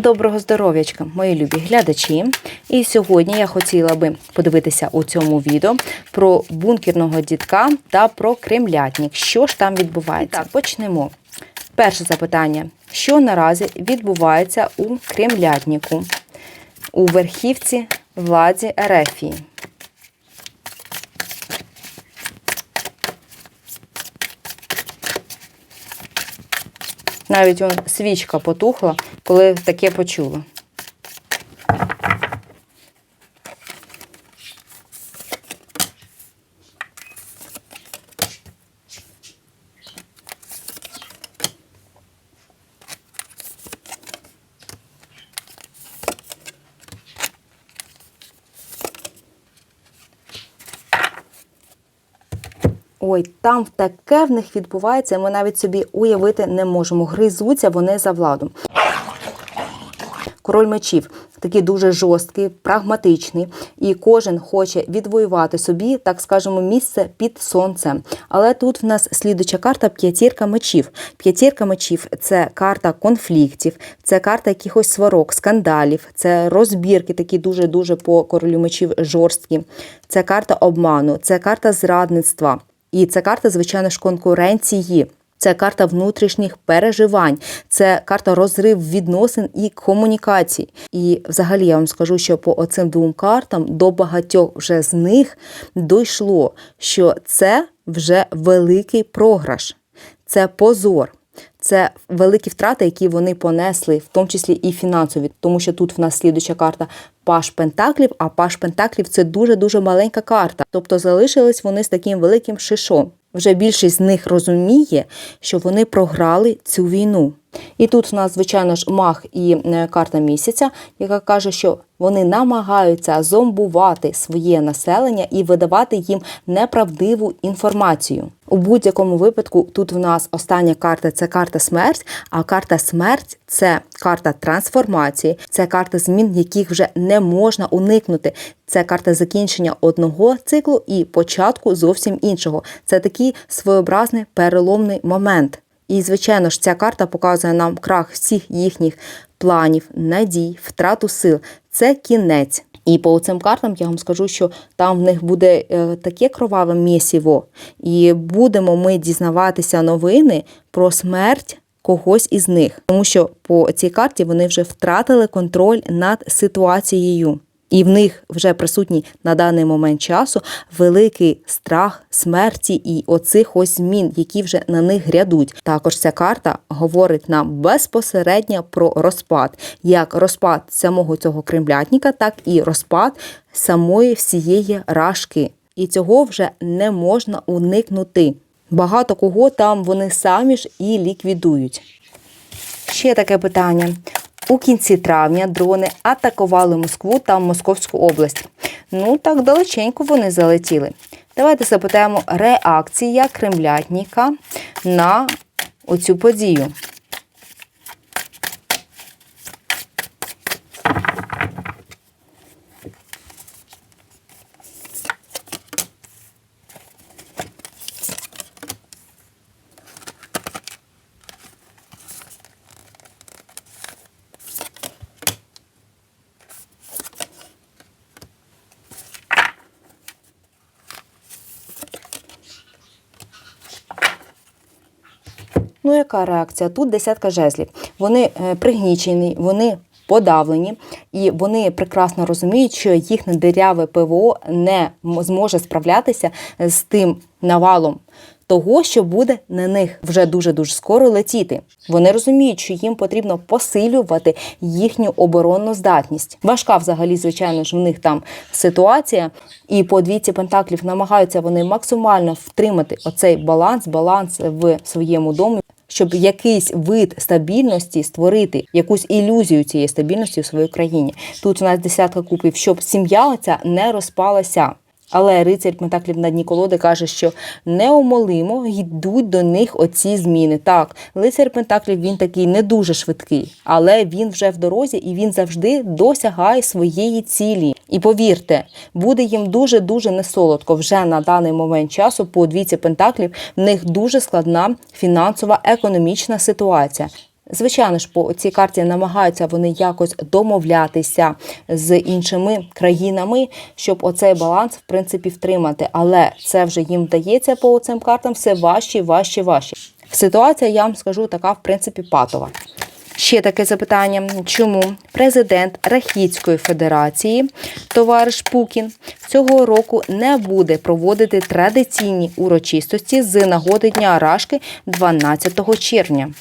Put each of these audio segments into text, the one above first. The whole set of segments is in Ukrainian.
Доброго здоров'ячка, мої любі глядачі. І сьогодні я хотіла би подивитися у цьому відео про бункерного дітка та про кремлятник. Що ж там відбувається? Так, почнемо. Перше запитання: що наразі відбувається у кремлятнику у верхівці владі Ерефії? Навіть он свічка потухла, коли таке почула. Ой, там таке в них відбувається, ми навіть собі уявити не можемо. Гризуться вони за владу. Король мечів такий дуже жорсткий, прагматичний, і кожен хоче відвоювати собі, так скажемо, місце під сонцем. Але тут в нас слідуча карта п'ятірка мечів. П'ятірка мечів це карта конфліктів, це карта якихось сварок, скандалів, це розбірки, такі дуже дуже по королю мечів жорсткі. Це карта обману, це карта зрадництва. І це карта, звичайно ж, конкуренції. Це карта внутрішніх переживань, це карта розрив відносин і комунікацій. І взагалі я вам скажу, що по оцим двом картам до багатьох вже з них дійшло, що це вже великий програш, це позор. Це великі втрати, які вони понесли, в тому числі і фінансові, тому що тут в нас слідуча карта Паш Пентаклів, а Паш Пентаклів це дуже-дуже маленька карта. Тобто залишились вони з таким великим шишом. Вже більшість з них розуміє, що вони програли цю війну. І тут в нас, звичайно ж, мах і е, карта місяця, яка каже, що вони намагаються зомбувати своє населення і видавати їм неправдиву інформацію. У будь-якому випадку тут в нас остання карта це карта смерть, а карта смерть це карта трансформації, це карта змін, яких вже не можна уникнути. Це карта закінчення одного циклу і початку зовсім іншого. Це такий своєобразний переломний момент. І, звичайно ж, ця карта показує нам крах всіх їхніх планів, надій, втрату сил. Це кінець. І по цим картам я вам скажу, що там в них буде е, таке кроваве місіво, і будемо ми дізнаватися новини про смерть когось із них, тому що по цій карті вони вже втратили контроль над ситуацією. І в них вже присутній на даний момент часу великий страх смерті і оцих ось змін, які вже на них грядуть. Також ця карта говорить нам безпосередньо про розпад, як розпад самого цього кремлятника, так і розпад самої всієї рашки. І цього вже не можна уникнути. Багато кого там вони самі ж і ліквідують. Ще таке питання. У кінці травня дрони атакували Москву та Московську область. Ну так далеченько вони залетіли. Давайте запитаємо реакція кремлятника на оцю подію. Ну, яка реакція? Тут десятка жезлів. Вони е, пригнічені, вони подавлені, і вони прекрасно розуміють, що їхнє диряве ПВО не зможе справлятися з тим навалом. Того, що буде на них вже дуже дуже скоро летіти. Вони розуміють, що їм потрібно посилювати їхню оборонну здатність. Важка, взагалі, звичайно ж, в них там ситуація, і по двійці пентаклів намагаються вони максимально втримати оцей баланс, баланс в своєму домі. Щоб якийсь вид стабільності створити, якусь ілюзію цієї стабільності у своїй країні. Тут у нас десятка купів, щоб сім'я оця не розпалася. Але рицарь Пентаклів на дні колоди каже, що неумолимо йдуть до них оці зміни. Так, лицар Пентаклів він такий не дуже швидкий, але він вже в дорозі і він завжди досягає своєї цілі. І повірте, буде їм дуже дуже несолодко. Вже на даний момент часу по двійці Пентаклів в них дуже складна фінансова економічна ситуація. Звичайно ж, по цій карті намагаються вони якось домовлятися з іншими країнами, щоб оцей баланс в принципі втримати. Але це вже їм вдається по цим картам все важче, важче, важче. Ситуація, я вам скажу, така в принципі патова. Ще таке запитання: чому президент Рахітської Федерації товариш Пукін цього року не буде проводити традиційні урочистості з нагоди Дня Рашки 12 червня?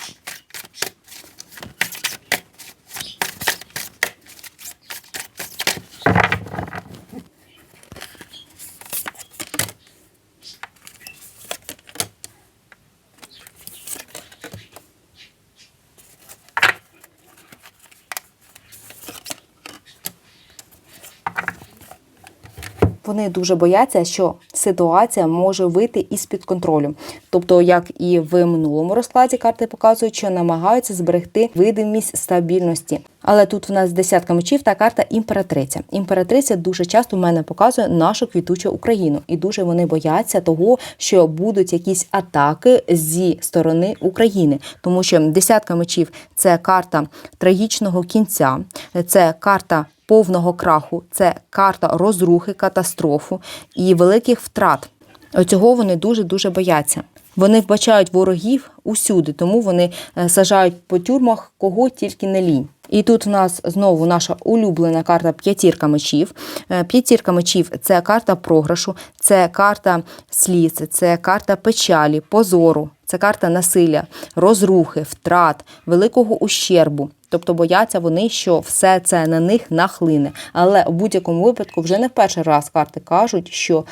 Дуже бояться, що ситуація може вийти із-під контролю. Тобто, як і в минулому розкладі карти показують, що намагаються зберегти видимість стабільності. Але тут в нас десятка мечів та карта імператриця. Імператриця дуже часто в мене показує нашу квітучу Україну, і дуже вони бояться того, що будуть якісь атаки зі сторони України, тому що десятка мечів це карта трагічного кінця, це карта повного краху, це карта розрухи, катастрофу і великих втрат. Оцього вони дуже дуже бояться. Вони вбачають ворогів усюди, тому вони е, сажають по тюрмах кого тільки не лінь. І тут в нас знову наша улюблена карта п'ятірка мечів. Е, П'ятірка мечів це карта програшу, це карта сліз, це карта печалі, позору, це карта насилля, розрухи, втрат, великого ущербу. Тобто бояться вони, що все це на них нахлине. Але у будь-якому випадку вже не в перший раз карти кажуть, що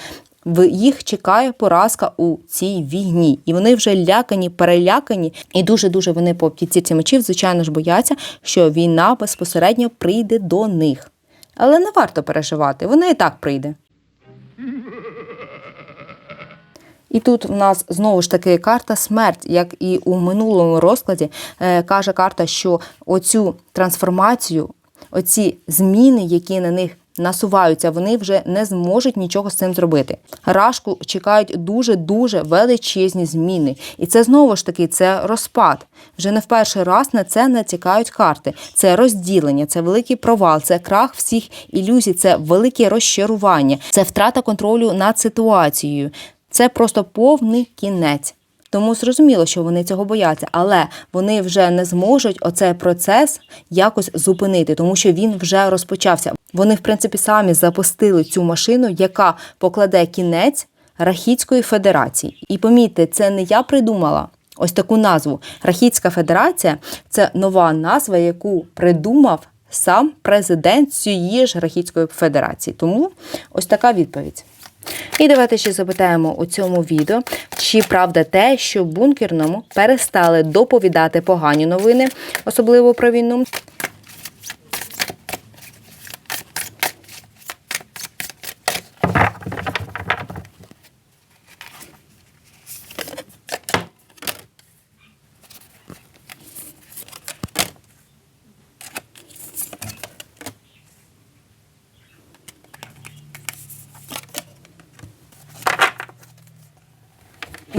в їх чекає поразка у цій війні, і вони вже лякані, перелякані, і дуже дуже вони по п'ятірці мечів, звичайно ж, бояться, що війна безпосередньо прийде до них. Але не варто переживати, вона і так прийде. І тут в нас знову ж таки карта смерть, як і у минулому розкладі, е, каже карта, що оцю трансформацію, оці зміни, які на них насуваються, вони вже не зможуть нічого з цим зробити. Рашку чекають дуже-дуже величезні зміни. І це знову ж таки це розпад. Вже не в перший раз на це натякають карти. Це розділення, це великий провал, це крах всіх ілюзій, це велике розчарування, це втрата контролю над ситуацією. Це просто повний кінець. Тому зрозуміло, що вони цього бояться, але вони вже не зможуть оцей процес якось зупинити, тому що він вже розпочався. Вони, в принципі, самі запустили цю машину, яка покладе кінець Рахітської Федерації. І помітьте, це не я придумала. Ось таку назву. Рахітська Федерація це нова назва, яку придумав сам президент цієї ж Рахітської Федерації. Тому ось така відповідь. І давайте ще запитаємо у цьому відео, чи правда те, що бункерному перестали доповідати погані новини, особливо про війну.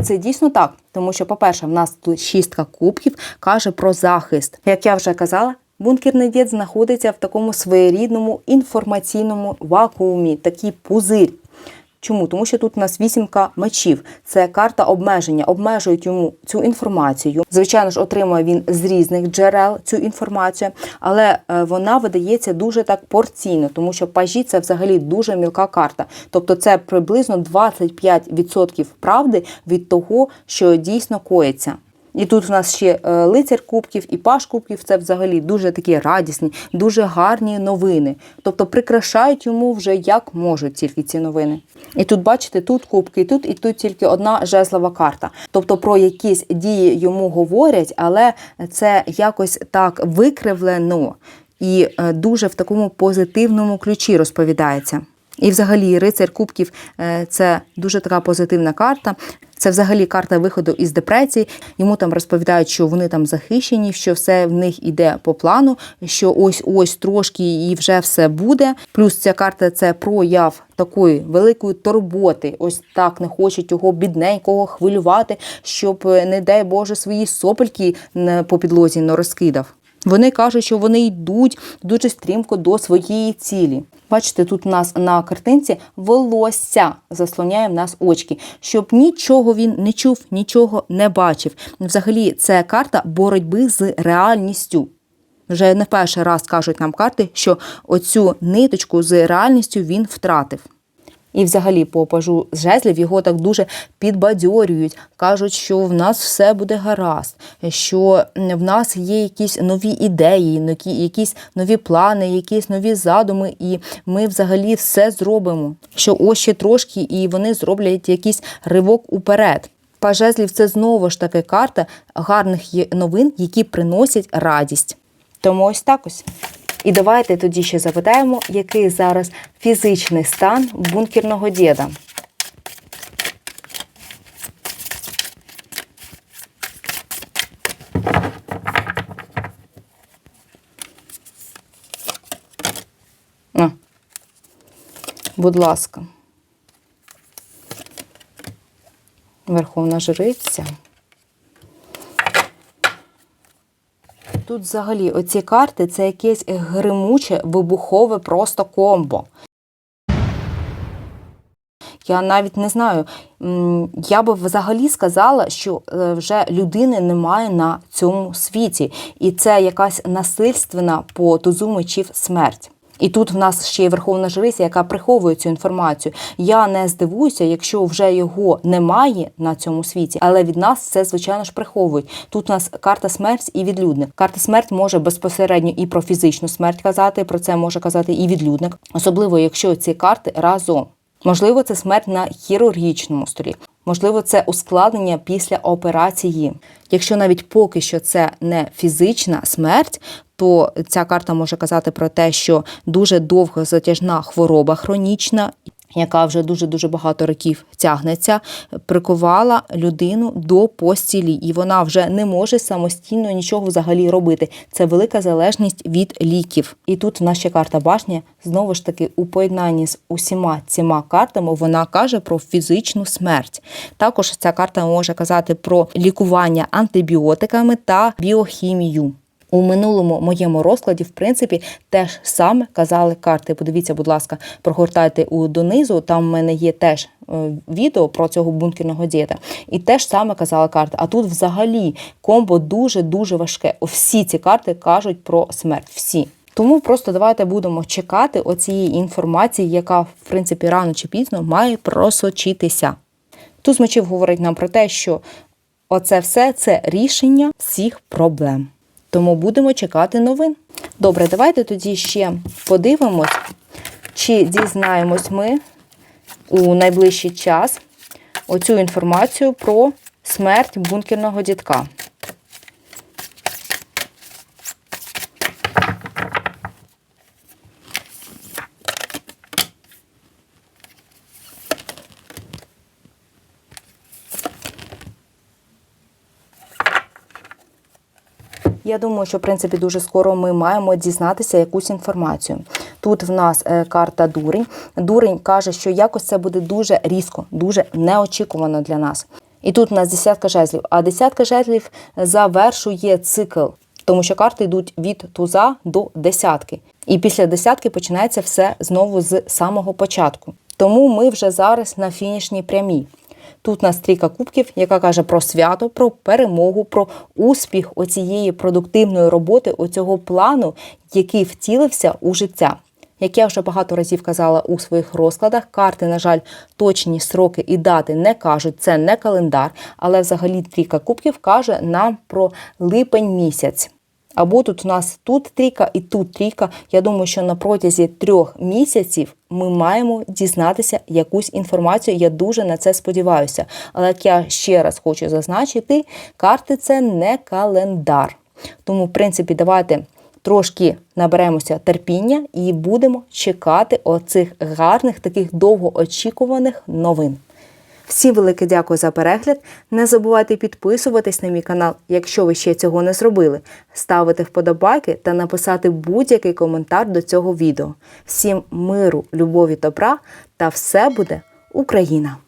Це дійсно так, тому що, по-перше, в нас тут шістка кубків каже про захист. Як я вже казала, бункерний дід знаходиться в такому своєрідному інформаційному вакуумі, такий пузир. Чому? Тому що тут у нас вісімка мечів. Це карта обмеження. Обмежують йому цю інформацію. Звичайно ж, отримує він з різних джерел цю інформацію, але е, вона видається дуже так порційно, тому що пажі це взагалі дуже мілка карта. Тобто це приблизно 25% правди від того, що дійсно коїться. І тут в нас ще е, лицар кубків і паш кубків це взагалі дуже такі радісні, дуже гарні новини. Тобто прикрашають йому вже як можуть тільки ці новини. І тут, бачите, тут кубки, і тут і тут тільки одна жезлова карта. Тобто про якісь дії йому говорять, але це якось так викривлено і е, дуже в такому позитивному ключі розповідається. І взагалі рицар кубків е, це дуже така позитивна карта. Це взагалі карта виходу із депресії. Йому там розповідають, що вони там захищені, що все в них іде по плану, що ось ось трошки і вже все буде. Плюс ця карта це прояв такої великої турботи. Ось так не хочуть його бідненького хвилювати, щоб, е, не дай Боже, свої сопельки по підлозі не розкидав. Вони кажуть, що вони йдуть дуже стрімко до своєї цілі. Бачите, тут у нас на картинці волосся заслоняє в нас очки, щоб нічого він не чув, нічого не бачив. Взагалі, це карта боротьби з реальністю. Вже не перший раз кажуть нам карти, що оцю ниточку з реальністю він втратив. І взагалі по пажу з жезлів його так дуже підбадьорюють. Кажуть, що в нас все буде гаразд, що в нас є якісь нові ідеї, якісь нові плани, якісь нові задуми, і ми взагалі все зробимо. Що ось ще трошки, і вони зроблять якийсь ривок уперед. Паж жезлів – це знову ж таки карта гарних новин, які приносять радість. Тому ось так ось. І давайте тоді ще запитаємо, який зараз фізичний стан бункерного діда. Будь ласка. Верховна жриця. Тут взагалі оці карти це якесь гримуче, вибухове просто комбо. Я навіть не знаю. Я би взагалі сказала, що е, вже людини немає на цьому світі, і це якась насильственна по тузу мечів смерть. І тут в нас ще є верховна жриця, яка приховує цю інформацію. Я не здивуюся, якщо вже його немає на цьому світі, але від нас це звичайно ж приховують. Тут у нас карта смерть і відлюдник. Карта смерть може безпосередньо і про фізичну смерть казати. Про це може казати і відлюдник, особливо якщо ці карти разом. Можливо, це смерть на хірургічному столі. Можливо, це ускладнення після операції. Якщо навіть поки що це не фізична смерть, то ця карта може казати про те, що дуже довго затяжна хвороба хронічна, яка вже дуже дуже багато років тягнеться, прикувала людину до постілі, і вона вже не може самостійно нічого взагалі робити. Це велика залежність від ліків. І тут ще карта башня знову ж таки у поєднанні з усіма цими картами вона каже про фізичну смерть. Також ця карта може казати про лікування антибіотиками та біохімію. У минулому моєму розкладі, в принципі, теж саме казали карти. Подивіться, будь ласка, прогортайте у донизу. Там в мене є теж е, відео про цього бункерного діда. І теж саме казала карта. А тут взагалі комбо дуже-дуже важке. Всі ці карти кажуть про смерть. Всі. Тому просто давайте будемо чекати оцієї інформації, яка, в принципі, рано чи пізно має просочитися. Туз мечів говорить нам про те, що оце все це рішення всіх проблем. Тому будемо чекати новин. Добре, давайте тоді ще подивимось, чи дізнаємось ми у найближчий час оцю інформацію про смерть бункерного дітка. Я думаю, що в принципі дуже скоро ми маємо дізнатися якусь інформацію. Тут в нас е, карта дурень. Дурень каже, що якось це буде дуже різко, дуже неочікувано для нас. І тут в нас десятка жезлів, а десятка жезлів завершує цикл, тому що карти йдуть від туза до десятки. І після десятки починається все знову з самого початку. Тому ми вже зараз на фінішній прямій. Тут нас трійка кубків, яка каже про свято, про перемогу, про успіх оцієї продуктивної роботи, оцього плану, який втілився у життя. Як я вже багато разів казала у своїх розкладах, карти, на жаль, точні сроки і дати не кажуть, це не календар, але взагалі трійка кубків каже нам про липень місяць. Або тут у нас тут трійка і тут трійка. Я думаю, що на протязі трьох місяців ми маємо дізнатися якусь інформацію. Я дуже на це сподіваюся. Але як я ще раз хочу зазначити, карти це не календар. Тому, в принципі, давайте трошки наберемося терпіння і будемо чекати оцих гарних, таких довгоочікуваних новин. Всім велике дякую за перегляд. Не забувайте підписуватись на мій канал, якщо ви ще цього не зробили, ставити вподобайки та написати будь-який коментар до цього відео. Всім миру, любові, добра та все буде Україна!